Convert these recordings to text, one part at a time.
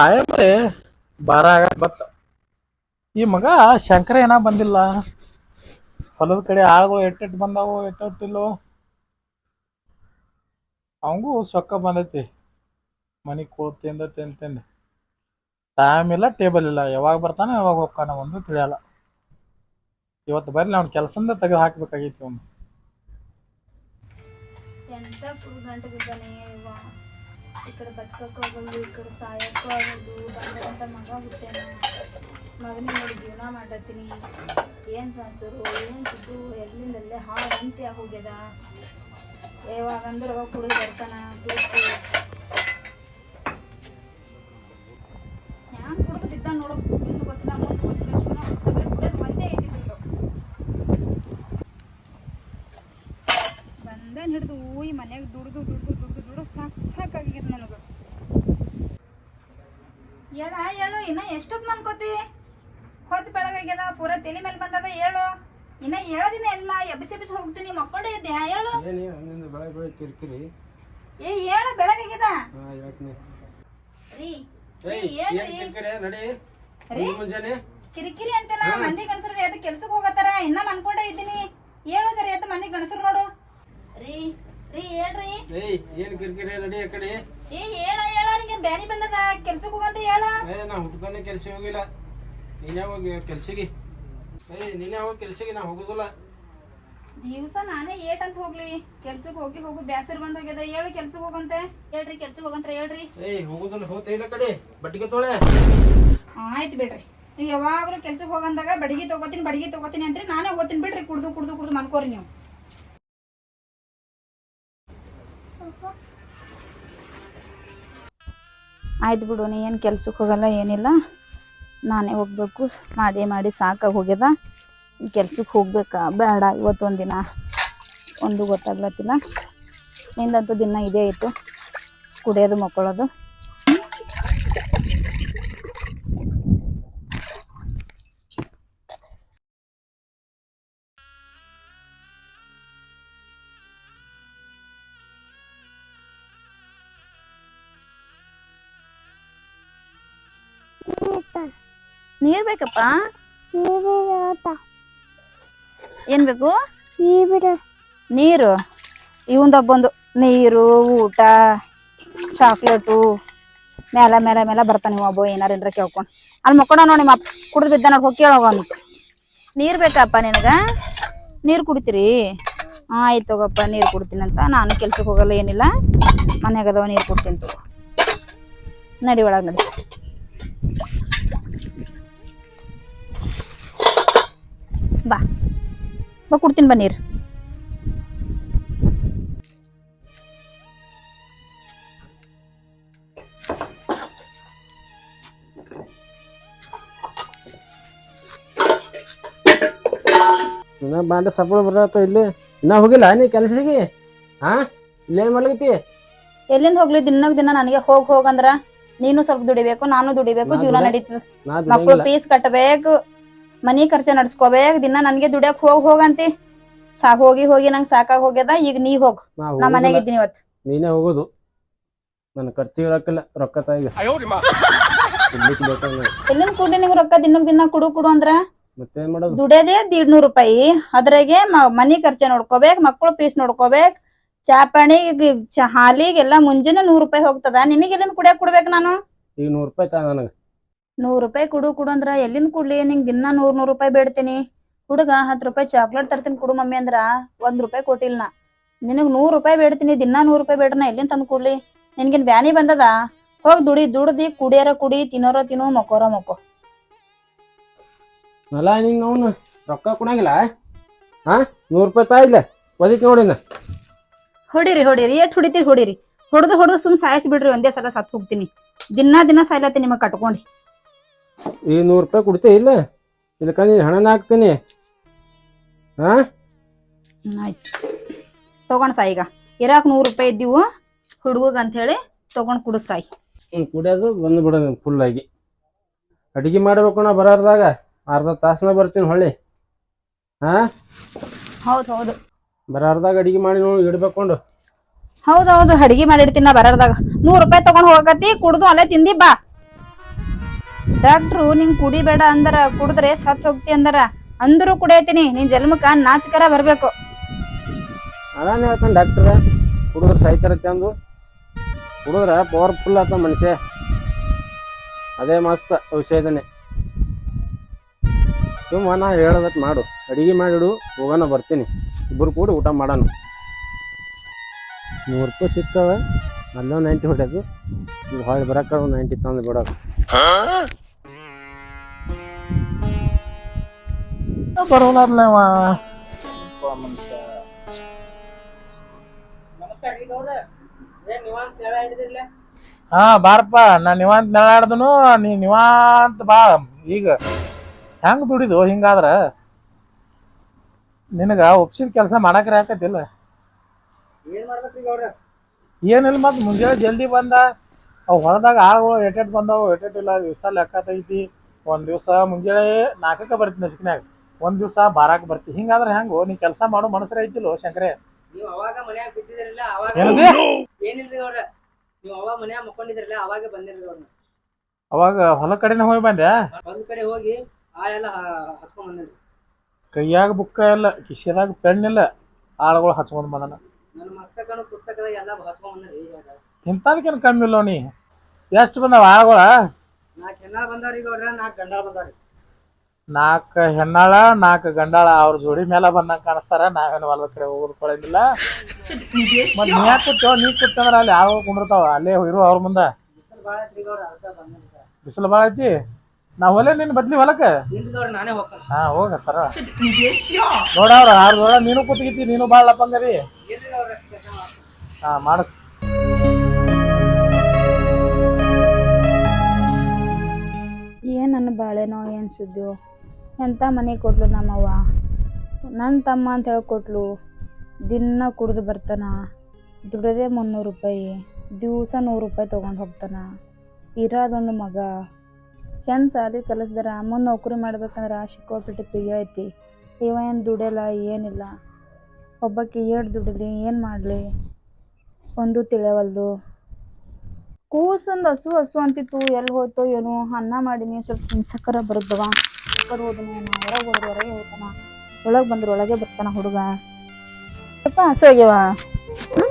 Time ರೀ ಬಾರ ಆಗಕ್ ಬತ್ತ ಈ ಮಗ ಶಂಕರ ಏನ ಬಂದಿಲ್ಲ. ಹೊಲದ ಕಡೆ ಆಳುಗಳು ಎಟ್ಟೆಟ್ಟು ಬಂದಾವು ಎಟ್ಟೆಟ್ಟಿಲ್ಲೋ ಅವಂಗೂ ಸೊಕ್ಕ ಬಂದೈತಿ. ಮನೆ ತಿಂದ ತಿಂದ ಟೈಮ್ ಇಲ್ಲ ಟೇಬಲ್ ಇಲ್ಲ. ಯಾವಾಗ ಬರ್ತಾನೆ ಯಾವಾಗ ಹೋಗ್ತಾನೆ ಒಂದು ತಿಳಿಯಲ್ಲ. ಇವತ್ತು ಬರ್ಲಿ, ಅವ್ನ ಕೆಲಸದಿಂದ ತೆಗೆದು ಹಾಕ್ಬೇಕಾಗೈತಿ ಅವ್ನು ಈ ಕಡೆ ಬದುಕೋಕ್ಕೂ ಆಗೋದು ಈ ಕಡೆ ಸಾಯೋಕ್ಕೂ ಆಗೋದು ಬಂದಂಥ ಮಗ ಹುಟ್ಟೇನ. ಮಗನೇ ನೋಡಿ ಜೀವನ ಮಾಡತ್ತೀನಿ ಏನು ಸಂಸರು, ಏನು ಸಿದ್ದು ಎಲ್ಲಿಂದಲ್ಲೇ ಹಾಳು ಅಂತ್ಯ ಹೋಗ್ಯದ. ಯಾವಾಗಂದ್ರೆ ಅವಾಗ ಕುಡಿದು ಬರ್ತಾನ ತೂತು ಹ್ಯಾಂಗ ಕುಡಿದು ಬಿದ್ದ ಇನ್ನು ಗೊತ್ತಿಲ್ಲ ಮುಂದೆ ಗೊತ್ತಿಲ್ಲ ಜೀವನ ಬರೀ ಕುಡಿಯೋದು ಒಂದೇ ಐತಿ ಬಿಡು ಬಂದನ್ ಹಿಡಿದು ಈ ಮನ್ಯಾಗ ದುಡ್ದು ದುಡ್ದು ದುಡ್ದು ದುಡ್ದು ಸಾಕು ಸಾಕಾಗಿದೆ ನನಗೆ ಹೇಳ ಹೇಳು ಇನ್ನ ಎಷ್ಟೊತ್ತು ಮನ್ಕೋತಿ? ಹೊತ್ತು ಬೆಳಗಾಗ್ಯದ ಪೂರ ತಲೆ ಮೇಲೆ ಬಂದದ ಹೇಳು. ಇನ್ನ ಹೇಳದಿನ ಎಲ್ಲ ಎಬ್ಬಿಸಿ ಎಬ್ಬಿಸಿ ಹೋಗ್ತೀನಿ ಮಕ್ಕೊಂಡೇ ಇದ್ದೆ ಹೇಳು. ಏನಿ ಹಂಗಿಂದ ಬೆಳಗ್ಗೆ ಬೆಳಗ್ಗೆ ಕಿರಿಕಿರಿ. ಏ ಹೇಳು ಬೆಳಗಾಗ್ಯದ. ಹಾ ಹೇಳ್ತೀನಿ. ರೀ ಏಯ್ ರೀ, ಏನ್ ಹೇಳ್ರಿ ಕಿರಿಕಿರಿ? ನಡಿ. ರೀ? ಮುಂಜ್ ಮುಂಜಾನೆ. ಕಿರಿಕಿರಿ ಅಂತೆಲ್ಲ ಮಂದಿ ಗಣಸರು ಎದ್ದು ಕೆಲ್ಸಕ್ಕೆ ಹೋಗತ್ತಾರ? ಇನ್ನ ಮನ್ಕೊಂಡೇ ಇದ್ದೀನಿ. ಹೇಳು ಸರಿ ಎದ್ದು ಮಂದಿ ಗಣಸರು ನೋಡು. ರೀ ರೀ ಹೇಳ್ರಿ. ಏಯ್ ಏನ್ ಕಿರಿಕಿರಿ? ನಡಿ ಆ ಕಡೆ. ಏ ಹೇಳ ಹೇಳ ನಿಂಗೆ ಬ್ಯಾನಿ ಬಂದದ. ಕೆಲ್ಸಕ್ಕೆ ಹೋಗಂತ ಹೇಳ. ಏ ನಾ ಹುಟ್ತಾನೆ ಕೆಲ್ಸ ಹೋಗಿಲ್ಲ. ನೀನೇ ಹೋಗಿ ಕೆಲ್ಸಿಗೆ. ಏಯ್ ನೀನೇ ಹೋಗಿ ಕೆಲ್ಸಿಗೆ ನಾ ಹೋಗುದಿಲ್ಲ. ದಿವಸ ನಾನೇ ಏಟ್ ಅಂತ ಹೋಗ್ಲಿ. ಕೆಲ್ಸಕ್ಕೆ ಹೋಗಿ ಹೋಗು ಬ್ಯಾಸರ್ ಬಂದ್ ಹೋಗ್ಯದ. ಹೇಳು ಕೆಲ್ಸಕ್ಕೆ ಹೋಗಂತೆ. ಹೇಳ್ರಿ ಕೆಲ್ಸಕ್ಕೆ ಹೋಗಂತ್ರ ಹೇಳ್ರಿ. ಏಯ್ ಹೋಗುದಿಲ್ಲ ಹೋತ ಇಲ್ಲ ಕಡೆ. ಬಟ್ಟಿಗೆ ತೊಳೆ. ಆಯ್ತು ಬಿಡ್ರಿ. ನೀವು ಯಾವಾಗಲೂ ಕೆಲ್ಸಕ್ಕೆ ಹೋಗಂದಾಗ ಬಡಿಗೆ ತಗೋತೀನಿ ಬಡಿಗೆ ತಗೋತೀನಿ ಅಂತ್ರಿ. ನಾನೇ ಓದ್ತೀನಿ ಬಿಡ್ರಿ. ಕುಡ್ದು ಕುಡ್ದು ಕುಡ್ದು ಮನ್ಕೋರಿ ನೀವು. ಆಯ್ತು ಬಿಡು, ನೀ ಏನು ಕೆಲ್ಸಕ್ಕೆ ಹೋಗಲ್ಲ, ಏನಿಲ್ಲ. ನಾನೇ ಹೋಗ್ಬೇಕು ಮಾಡಿ ಮಾಡಿ ಸಾಕಾಗಿ ಹೋಗ್ಯದ. ಕೆಲ್ಸಕ್ಕೆ ಹೋಗ್ಬೇಕಾ ಬೇಡ ಇವತ್ತೊಂದು ದಿನ ಒಂದು ಗೊತ್ತಾಗ್ಲತ್ತಿಲ್ಲ. ನಿಂದಂತೂ ದಿನ ಇದೇ ಇತ್ತು, ಕುಡಿಯೋದು ಮಕ್ಕಳೋದು ನೀರ್ ಬೇಕಪ್ಪ? ಏನ್ ಬೇಕು? ನೀರು. ಇವಂದ ಬಂದು ನೀರು, ಊಟ, ಚಾಕ್ಲೇಟು. ಮೇಲ ಮೇಲ ಮೇಲ ಬರ್ತಾನೆ ಒಬ್ಬ ಏನಾರ ಏನಾರ ಕೇಳ್ಕೊಂಡು. ಅಲ್ಲಿ ಮಕ್ಕೊಂಡ ನೋಡಿ ನಿಮ್ಮ ಅಪ್ಪ. ಕುಡಿದು ಬಿದ್ದ ನೋಡಿ ಹೋಗಿ ನೀರ್ ಬೇಕಪ್ಪ ನಿನಗ? ನೀರು ಕುಡಿತೀರಿ? ಆಯ್ತು ತಗೋಪ್ಪ, ನೀರು ಕುಡ್ತೀನಿ ಅಂತ. ನಾನು ಕೆಲ್ಸಕ್ಕೆ ಹೋಗಲ್ಲ ಏನಿಲ್ಲ. ಮನ್ಯಾಗ ನೀರು ಕುಡ್ತೀನಿ ತಗೋ. ನಡಿ ಒಳಗೆ ನಡಿ. ಬಾ. ಬಾ ಕೊಡ್ತೀನಿ ಬನ್ನಿ ಇನ್ನ ಬಾಂಡ ಸಪೋರ್ಟ್ ಬರತ್ತ ಇಲ್ಲಿ? ಇನ್ನ ಹೋಗಿಲ್ಲ ನೀ ಕೆಲ್ಸಿಗೆ ಹಾ? ಇಲ್ಲೇನ್ ಮಾಡ್ಲಕತ್ತಿ? ಎಲ್ಲಿಂದ ಹೋಗ್ಲಿ? ದಿನಕ್ ದಿನ ನನಗೆ ಹೋಗ್ ಹೋಗಂದ್ರ ನೀನು ಸ್ವಲ್ಪ ದುಡಿಬೇಕು ನಾನು ದುಡಿಬೇಕು ಜೀವನ. ನಡೀತದ. ಮಕ್ಕಳು ಫೀಸ್ ಕಟ್ಟಬೇಕು ಮನಿ ಖರ್ಚ ನಡ್ಸ್ಕೋಬೇಕ ದಿನ ನನ್ಗೆ ದುಡಿಯಕ್ ಹೋಗ್ ಹೋಗಂತಿ. ಸಾ ಹೋಗಿ ಹೋಗಿ ನಂಗ್ ಸಾಕಾಗ್ ಹೋಗ್ಯದ ಈಗ ನೀ ಹೋಗ್. ನಾ ಮನೆಗ್. ಇದ್ದೀನಿ ಇವತ್. ನೀನೇ ಹೋಗೋದು. ನನ್ನ ಖರ್ಚಿಗೆ ರೊಕ್ಕಿಲ್ಲ ರೊಕ್ಕ ತಾಯಿಗೆ. ಎಲ್ಲಿಂದ ಕೂಡಿ ನಿಂಗ್ ರೊಕ್ಕ ದಿನಕ್ ದಿನ ಕುಡು ಕುಡು ಅಂದ್ರ ಮತ್ತೇನ್ ಮಾಡೋದು? ದುಡಿಯೋದೇ ದೀಡ್ನೂರ್ ರೂಪಾಯಿ. ಅದ್ರಾಗೆ ಮ- ಮನಿ ಖರ್ಚ ನೋಡ್ಕೋಬೇಕ್ ಮಕ್ಳು ಫೀಸ್ ನೋಡ್ಕೋಬೇಕ್. ಚಾಪಾಣಿ ಚಾ ಹಾಲಿಗೆಲ್ಲ ಮುಂಜಾನೆ ನೂರ್ ರೂಪಾಯಿ ಹೋಗ್ತದ. ನಿನಗೆ ಎಲ್ಲಿಂದ ಕುಡಿಯಕ್ ಕೊಡ್ಬೇಕು ನಾನು? ಈಗ ನೂರ್ ರೂಪಾಯಿ ತಾ ನನಗ. ನೂರ್ ರೂಪಾಯಿ ಕೊಡು ಕುಡು ಅಂದ್ರ ಎಲ್ಲಿಂದ ಕೊಡ್ಲಿ? ನಿಂಗ್ ದಿನ ನೂರ್ ನೂರ್ ರೂಪಾಯಿ ಬೇಡ್ತೀನಿ. ಹುಡುಗ ಹತ್ತು ರೂಪಾಯಿ ಚಾಕ್ಲೇಟ್ ತರ್ತೀನಿ ಕೊಡು ಮಮ್ಮಿ ಅಂದ್ರ ಒಂದ್ ರೂಪಾಯಿ ಕೊಟ್ಟಿಲ್ಲ ನಾ. ನಿನಗ್ ನೂರ್ ರೂಪಾಯಿ ಬೇಡ್ತೀನಿ ದಿನ ನೂರ್ ರೂಪಾಯಿ ಬೇಡ್ರ ನಾ ಎಲ್ಲಿಂದ ತಂದು ಕೊಡ್ಲಿ? ನಿನ್ಗೇನ್ ಬ್ಯಾನಿ ಬಂದದ? ಹೋಗ್ ದುಡಿ ದುಡ್ದಿ ಕುಡಿಯಾರ ಕುಡಿ ತಿನ್ನೋರ ತಿನ್ನು ಮಕ್ಕೋರ ಮಕ್ಕೋ. ಅಲ್ಲ ನಿಂಗ್ ಅವನು ರೊಕ್ಕ ಕೊಡಂಗಿಲ್ಲ ಹಾ ನೂರ್ ರೂಪಾಯಿ ತಾ ಇಲ್ಲ ಒದಿಕ್ ನೋಡಿನ ಹೊಡಿರಿ ಹೊಡಿರಿ ಎಷ್ಟು ಹೊಡಿತೀರಿ ಹೊಡಿರಿ. ಹೊಡೆದು ಹೊಡೆದು ಸುಮ್ ಸಾಯಿಸಿ ಬಿಡ್ರಿ ಒಂದೇ ಸಲ ಸತ್ ಹೋಗ್ತೀನಿ. ದಿನ ದಿನ ಸಾಯ್ಲತ್ತೀನಿ ನಿಮಗ್ ಕಟ್ಕೊಂಡಿ. ಈ ನೂರು ರೂಪಾಯಿ ಕೊಡ್ತೇ ಇಲ್ಲ? ಇಲ್ಲಕ ನೀನು ಹಣನ ಹಾಕ್ತೀನಿ. ಹಾ ಆಯ್ತು. ತಗೊಂಡ್ ಸಾಯಿ ಈಗ. ಇರಾಕ್ ನೂರು ರೂಪಾಯಿ ಇದ್ದೀವು. ಹುಡುಗಗ್ ಅಂತ ಹೇಳಿ ತಗೊಂಡ್ ಕುಡ ಸಾಯಿ. ಹ್ಮ್ ಕುಡಿಯೋದು ಬಂದು ಬಿಡೋದು ಫುಲ್ ಆಗಿ. ಅಡಿಗೆ ಮಾಡ್ಬೇಕು ನಾ ಬರಾರ್ದಾಗ. ಅರ್ಧ ತಾಸನ ಬರ್ತೀನಿ ಹೊಳ್ಳಿ. ಹಾ ಹೌದು ಹೌದು. ಬರಾರ್ದಾಗ ಅಡಿಗೆ ಮಾಡಿ ನೋಡಿ ಇಡ್ಬೇಕೊಂಡು ಹೌದೌದು ಅಡಿಗೆ ಮಾಡಿರ್ತೀನಿ ನಾ ಬರಾರ್ದಾಗ. ನೂರು ರೂಪಾಯಿ ತಗೊಂಡ್ ಹೋಗಕತ್ತಿ ಕುಡ್ದು ಅಲ್ಲೇ ತಿಂದಿ ಬಾ. ಡಾಕ್ಟ್ರು ನಿಂಗೆ ಕುಡಿಬೇಡ ಅಂದರ ಕುಡಿದ್ರೆ ಸತ್ ಹೋಗ್ತಿ ಅಂದರ ಅಂದ್ರು ಕುಡಿಯತೀನಿ ನಿನ್ ಜನ್ಮಕ್ಕ ನಾಚಿಕರ ಬರ್ಬೇಕು. ಅದಾನ ಹೇಳ್ತಾನೆ ಡಾಕ್ಟರ್ ಕುಡಿದ್ರೆ ಸಾಯ್ತಾರ ಚಂದು. ಕುಡಿದ್ರ ಪವರ್ಫುಲ್ ಆತ ಮನುಷ್ಯ. ಅದೇ ಮಸ್ತ್ ಔಷಧನೆ. ಸುಮ್ಮ ನಾ ಹೇಳೋದಕ್ಕೆ ಮಾಡು ಅಡಿಗೆ ಮಾಡಿಡು ಹೋಗೋಣ ಬರ್ತೀನಿ. ಇಬ್ಬರು ಕೂಡಿ ಊಟ ಮಾಡೋಣ. ನೂರು ರೂಪಾಯಿ ಸಿಗ್ತವೆ ಅಲ್ಲೋ ನೈಂಟಿ ಹೊಡ್ಯೋದು ಈಗ ಹೊಳ್ಳಿ ಬರಕ್ಕ ನೈಂಟಿ ತಂದು ಬಿಡೋದು. ಬರೋಲ್ಲ ಅವ. ಒಬ್ಬ ಮನುಷ್ಯ ಹಾ ಬಾರಪ್ಪ ನಾ ನಿವಾಂತ ನೆಳಾಡ್ದನು ನೀ ನಿವಾಂತ ಬಾ. ಈಗ ಹೆಂಗ್ ದುಡಿದು ಹಿಂಗಾದ್ರ? ನಿನಗ ಒಪ್ಸಿದ ಕೆಲಸ ಮಾಡಕ್ರ ಯಾಕತ್ತಿಲ್ಲ ಏನ್ ಮಾಡ್ಬೇಕ್ರಿ ಅವ್ರ? ಏನಿಲ್ಲ ಮತ್ ಮುಂಜಾನೆ ಜಲ್ದಿ ಬಂದ. ಅವ್ ಹೊಲದಾಗ ಆಳುಗಳು ಎಟೆಟ್ ಬಂದವು ಎಟೆಟ್ ಇಲ್ಲ ದಿವಸ ಲೆಕ್ಕ ತೆಗಿತಿ. ಒಂದ್ ದಿವಸ ಮುಂಜಾನೆ ನಾಲ್ಕಕ್ಕೆ ಬರ್ತೀನಿ ನಸಿಕ್ನ್ಯಾಗ ಒಂದ್ ದಿವಸ ಬಾರಾಕ್ ಬರ್ತಿ. ಹಿಂಗಾದ್ರೆ ಹೆಂಗೋ ನೀ ಕೆಲಸ ಮಾಡೋ ಮನಸ್ಸರ ಐತಿಲ್ಲೋ ಶಂಕರೇ? ನೀವು ಅವಾಗ ಮನ್ಯಾಗ ಬಿದ್ದಿದ್ರಲ್ಲ ಅವಾಗ ಏನಿಲ್ಲ ಏನಿಲ್ರಿ ಅವ್ರ ನೀವ್ ಅವಾಗ ಮನ್ಯಾಗ ಮಕ್ಕೊಂಡಿದ್ರಲ್ಲ ಅವಾಗ ಬಂದಿರ್ರಿ ಅವ್ರನ್ನ ಅವಾಗ ಹೊಲ ಕಡೆನ ಹೋಗಿ ಬಂದೆ? ಒಂದ್ ಕಡೆ ಹೋಗಿ ಆ ಎಲ್ಲ ಹತ್ಕೊಂಡ್ ಬಂದಿರ್ರಿ ಕೈಯಾಗ ಬುಕ್ಕ ಇಲ್ಲ ಕಿಶೆದಾಗ ಪೆನ್ ಇಲ್ಲ ಆಳುಗಳು ಹಚ್ಕೊಂಡ್ ಬಂದನ. ನನ್ನ ಮಸ್ತಕನು ಪುಸ್ತಕದಾಗ ಎಲ್ಲ ಹತ್ಕೊಂಡ್ ಬಂದ್ರಿ ಇಂಥದಕ್ಕೇನು ಕಮ್ಮಿ ಇಲ್ಲ ನೀ? ಎಷ್ಟು ಬಂದಾವ ಆಳುಗಳ ನಾಲ್ಕು ಹೆಣ್ಣ ಬಂದಾವ್ರಿ ಅವ್ರ ನಾಲ್ಕು ಗಂಡ ಬಂದಾವ್ರಿ. ನಾಲ್ಕು ಹೆಣ್ಣಾಳ ನಾಲ್ಕು ಗಂಡಾಳ ಅವ್ರ ಜೋಡಿ ಮೇಲೆ ಬಂದಂಗೆ ಕಾಣಿಸ್ತಾರ. ನಾವೇನು ಹೊಲದ ಕಡೆ ಹೋಗೋದು ಮತ್ತೆ ಮತ್ ನೀ ಯಾಕೆ ನೀ ಅಲ್ಲಿ ಯಾವ ಕುಂಡಿರ್ತಾವ ಅಲ್ಲೇ ಇರು ಅವ್ರ ಮುಂದೆ. ಬಿಸಿಲು ಭಾಳ ಐತಿ. ನಾ ಹೊಲೆ ನಿನ್ ಬದ್ಲಿ ಹೊಲಕ್ಕೆ? ಹಾ, ಹೋಗ ಸರ. ನೋಡವ್ರ ಆರು ನೋಡ ನೀನು ಕೂತ್ಗಿತಿ ನೀನು ಭಾಳ ಲಪ್ಪಂಗರಿ ಹಾ, ಮಾಡಸ್. ಏನ್ ನನ್ನ ಬಾಳೆನೋ ಏನ್ ಸುದ್ದಿಯೋ? ಎಂತ ಮನೆ ಕೊಟ್ಲು ನಮ್ಮವ್ವ? ನನ್ನ ತಮ್ಮ ಅಂತ ಹೇಳಿ ಕೊಟ್ಲು ದಿನ ಕುಡ್ದು ಬರ್ತಾನ ದುಡದೆ ಮುನ್ನೂರು ರೂಪಾಯಿ, ದಿವಸ ನೂರು ರೂಪಾಯಿ ತೊಗೊಂಡು ಹೋಗ್ತಾನ. ಇರೋದೊಂದು ಮಗ. ಚಂದ ಸಾಲಿ ಕಲಿಸ್ದಾರ, ಮುಂದೆ ನೌಕರಿ ಮಾಡ್ಬೇಕಂದ್ರೆ ಸಿಕ್ಕೋಪಟ್ಟೆ ಪ್ರಿಯ ಐತಿ. ಇವ ಏನು ದುಡಿಯಲ್ಲ, ಏನಿಲ್ಲ. ಒಬ್ಬಕ್ಕೆ ಏಟ್ ದುಡಿಲಿ, ಏನು ಮಾಡಲಿ? ಒಂದು ತಿಳಿಯವಲ್ದು ಕೂಸೊಂದು ಹಸು ಹಸು ಅಂತಿತ್ತು ಎಲ್ಲಿ ಹೋಯ್ತೋ ಏನೋ, ಅನ್ನ ಮಾಡೀನಿ, ಸ್ವಲ್ಪ ಸಕ್ಕರೆ ಬರುತ್ತವ. ಹೊರಗೆ ಹೊರಗೆ ಹೋದ್ರೆ ಹೊರಗೆ ಹೋಗ್ತಾನ. ಒಳಗೆ ಬಂದ್ರೆ ಒಳಗೆ ಬರ್ತಾನ ಹುಡುಗ. ಯಪ್ಪ ಹಸು ಆಗ್ಯಾವ ಪನ್ನಿ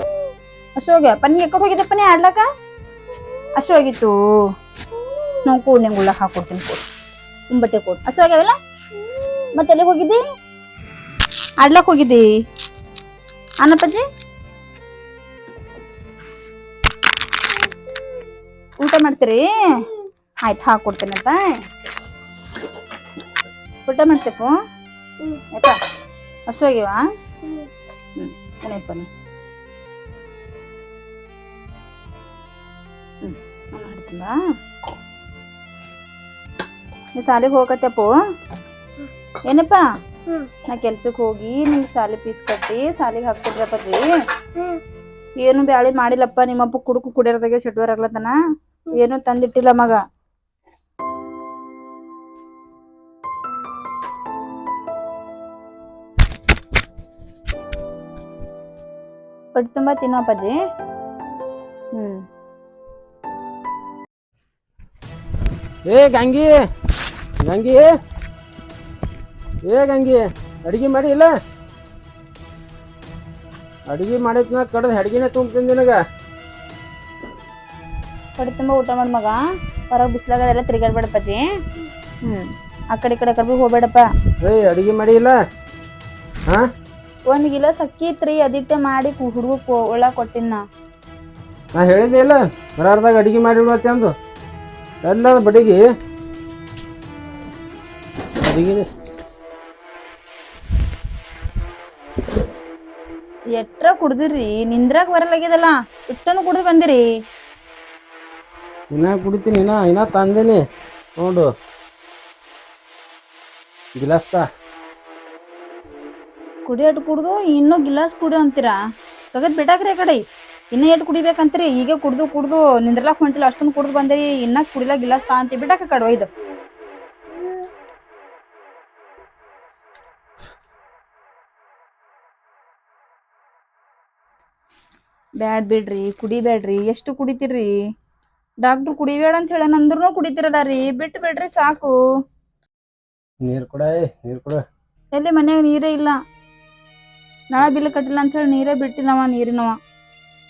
ಹಸು ಆಗ್ಯಾವ ನೀ ಎಕ್ಕಡೆ ಹೋಗಿದ್ದಪ್ಪ ನೀ ಆಡ್ಲಕ್ಕ ನಾವು ಕೂಡ ನಿಂಗೆ ಉಳ್ಳಕ್ಕೆ ಹಾಕೊಡ್ತೀನಿ ಕೊಡು. ಉಂಬಟ್ಟೆ ಕೊಡು. ಹಸು ಮತ್ತೆ ಎಲ್ಲಿಗೆ ಹೋಗಿದ್ದಿ? ಆಡ್ಲಕ್ಕೆ ಹೋಗಿದ್ದಿ? ಅನ್ನಪ್ಪಜ್ಜಿ ಊಟ ಮಾಡ್ತೀರಿ? ಆಯ್ತು ಹಾಕೊಡ್ತೀನಿ ಅಂತ ಊಟ ಮಾಡ್ತೇಪು ಆಯ್ತಾ? ಹಸು ಆಗ್ಯಾವ ಹ್ಞೂ ಉಣಯಪ್ಪ ನೀ ಹ್ಞೂ ನಾನು ಮಾಡ್ತೀನ ನೀ ಸಾಲಿಗೆ ಹೋಗತ್ತಪ್ಪು ಏನಪ್ಪ? ನಾ ಕೆಲ್ಸಕ್ಕೆ ಹೋಗಿ ನಿಂಗೆ ಸಾಲಿ ಫೀಸ್ ಕಟ್ಟಿ ಸಾಲಿಗೆ ಹಾಕ್ಕೊಡ್ರಪ್ಪಾಜಿ ಏನು ಬ್ಯಾಳಿ ಮಾಡಿಲ್ಲಪ್ಪ ನಿಮ್ಮಪ್ಪ ಕುಡುಕು ಕುಡಿಯೋದಾಗೆ ಸೆಟ್ವರ್ ಆಗ್ಲತ್ತನ? ಏನು ತಂದಿಟ್ಟಿಲ್ಲ ಮಗ? ಹೊಟ್ಟೆ ತುಂಬ ತಿನ್ನೋ ಅಪ್ಪಾಜಿ. ಏ ಗಂಗಿ. ಗಂಗಿ. ಏ ಗಂಗಿ. ಅಡಿಗೆ ಮಾಡಿ ಇಲ್ಲ? ಅಡಿಗೆ ಮಾಡಿದ್ನ ಕಡ್ದು ಅಡಿಗೆನೆ ತುಂಬ್ತೀನಿ ನಿನಗ. ಹೊಟ್ಟೆ ತುಂಬ ಊಟ ಮಾಡ ಮಗ. ಹೊರಗೆ ಬಿಸಿಲಾಗ ಎಲ್ಲ ತಿರುಗಾಡ್ಬೇಡ ಅಪ್ಪಾಜಿ. ಹ್ಮ್. ಆ ಕಡೆ ಈ ಕಡೆ ಕಡೆ ಹೋಗ್ಬೇಡಪ್ಪ. ಏ ಅಡಿಗೆ ಮಾಡಿ ಇಲ್ಲ? ಹಾ? ಒಂದ್ ಗಿಲಾಸ್ ಅಕ್ಕಿ ಇತ್ರಿ ಅದಿಟ್ಟೆ ಮಾಡಿ ಹುಡುಗ ಒಳ್ಳೆ ಕೊಟ್ಟಿನ ನಾ. ಹೇಳಿದ್ದೆ ಇಲ್ಲ ಬರಾರ್ದಾಗ ಅಡಿಗೆ ಮಾಡಿ ಅಂದು. ಎಲ್ಲದ ಬಡಿಗೆ ಅಡಿಗೆ ಎಟ್ರ ಕುಡ್ದಿರಿ ನಿಂದ್ರಾಗ ಬರಲಾಗ್ಯದಲ್ಲ ಇಷ್ಟನು ಕುಡಿದು ಬಂದಿರಿ. ಇನ್ನ ಕುಡಿತೀನಿ ಇನ್ನ ಇನ್ನ ತಂದೇನಿ ನೋಡು. ಗಿಲಾಸ್ತ. ಕುಡಿ ಅಟ್ ಕುಡ್ದು ಇನ್ನೂ ಗಿಲಾಸ್ ಕುಡಿ ಅಂತೀರಾ? ಸಗತ್ ಬಿಟ್ಟಾಕ್ರಿ ಆ ಕಡೆ. ಇನ್ನ ಎಟ್ ಕುಡಿಬೇಕಂತ್ರಿ? ಈಗ ಕುಡ್ದು ಕುಡ್ದು ನಿಂದ್ರಲಾಕ್ ಹೊಂಟಿಲ್ಲ ಅಷ್ಟೊಂದು ಕುಡ್ದು ಬಂದ್ರಿ ಇನ್ನ ಕುಡಿಲ ಗಿಲಾಸ್ ತಾ ಅಂತಿ ಬಿಟ್ಟಾಕ ಕಡೆ ಇದು ಬ್ಯಾಡ್ ಬಿಡ್ರಿ ಕುಡಿಬೇಡ್ರಿ. ಎಷ್ಟು ಕುಡಿತೀರ್ರಿ ಡಾಕ್ಟರ್ ಕುಡಿಬೇಡ ಅಂತ ಹೇಳ ಅಂದ್ರೂ ಕುಡಿತಿರಲ್ಲ ರೀ. ಬಿಟ್ಟು ಬಿಡ್ರಿ ಸಾಕು. ನೀರ್ ಕೊಡ ನೀರ್ ಕೊಡ. ಎಲ್ಲಿ ಮನ್ಯಾಗ ನೀರೇ ಇಲ್ಲ. ನಾಳೆ ಬಿಲ್ ಕಟ್ಟಿಲ್ಲ ಅಂತ ಹೇಳಿ ನೀರೇ ಬಿಟ್ಟಿಲ್ಲವ ನೀರಿನವ.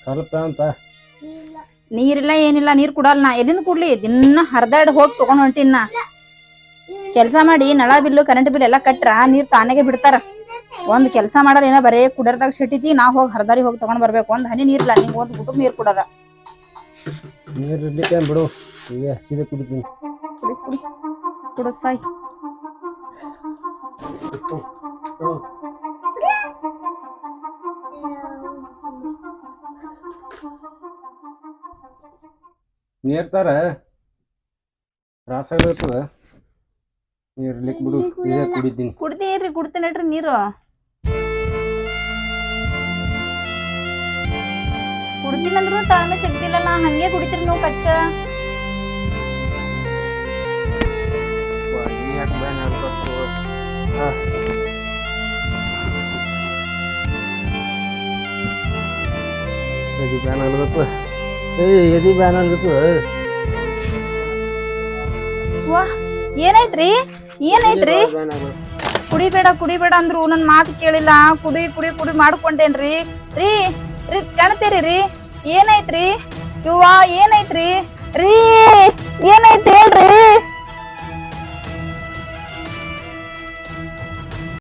ಸ್ವಲ್ಪ ಅಂತ. ನೀರಿಲ್ಲ ಏನಿಲ್ಲ ನೀರ್ ಕುಡಲ್ಲ ನಾ. ಎಲ್ಲಿಂದ ಕುಡ್ಲಿ? ದಿನ ಹರ್ದಾಡ್ ಹೋಗಿ ತಗೊಂಡ್ ಹೊಂಟಿನ ಕೆಲಸ ಮಾಡಿ ನಳ ಬಿಲ್ಲು ಕರೆಂಟ್ ಬಿಲ್ ಎಲ್ಲ ಕಟ್ರ ನೀರ್ ತಾನಾಗೆ ಬಿಡ್ತಾರ. ಒಂದ್ ಕೆಲಸ ಮಾಡಲ್ಲ ಏನೋ ಬರೇ ಕುಡರ್ದಾಗ ಶೆಟ್ಟಿತಿ ನಾ ಹೋಗಿ ಹರ್ದಾರಿ ಹೋಗಿ ತಗೊಂಡ್ ಬರ್ಬೇಕು. ಒಂದ್ ಹನಿ ನೀರ್ಲ ನಿಂಗ್ ಒಂದ್ ಗುಟುಕ್ ನೀರ್ ಕುಡದ. ನೀರ್ ಇರ್ಲಿಕ್ಕೆ ಬಿಡು ಈಗ ಕುಡಿತೀನಿ. ಕುಡಿ ಕುಡ. ಸಾಯ್. ನೀರ್ ತರ ತ್ರಾಸಾಗಿರ್ತದ ನೀರ್ ಲಿಕ್ ಬಿಡು ಈಗ ಕುಡಿತೀನಿ. ಕುಡ್ತೀರಿ ಕುಡ್ತೀನಿ ನೀರು. ಕುಡ್ತೀನಂದ್ರು ತಾಳ್ಮೆ ನಾ ಹಂಗೆ ಕುಡಿತೀರಿ ನೀವು ಕಚ್ಚ. ಬ್ಯಾನ್ ಅನ್ಬೇಕು ಏ ಎದಿ ಬ್ಯಾನ್ ವಾ ಏನಾಯ್ತ್ರಿ? ಏನಾಯ್ತ್ರಿ? ಕುಡಿಬೇಡ ಕುಡಿಬೇಡ ಅಂದ್ರು ನನ್ ಮಾತು ಕೇಳಿಲ್ಲ. ಕುಡಿ ಕುಡಿ ಕುಡಿ ಮಾಡ್ಕೊಂಡೇನ್ರಿ? ರೀ ರೀ ಕಾಣ್ತೀರಿ ರೀ? ಏನಾಯ್ತ್ರಿ? ಇವ್ವಾ ಏನಾಯ್ತ್ರಿ? ರೀ ಏನಾಯ್ತು ಹೇಳ್ರಿ?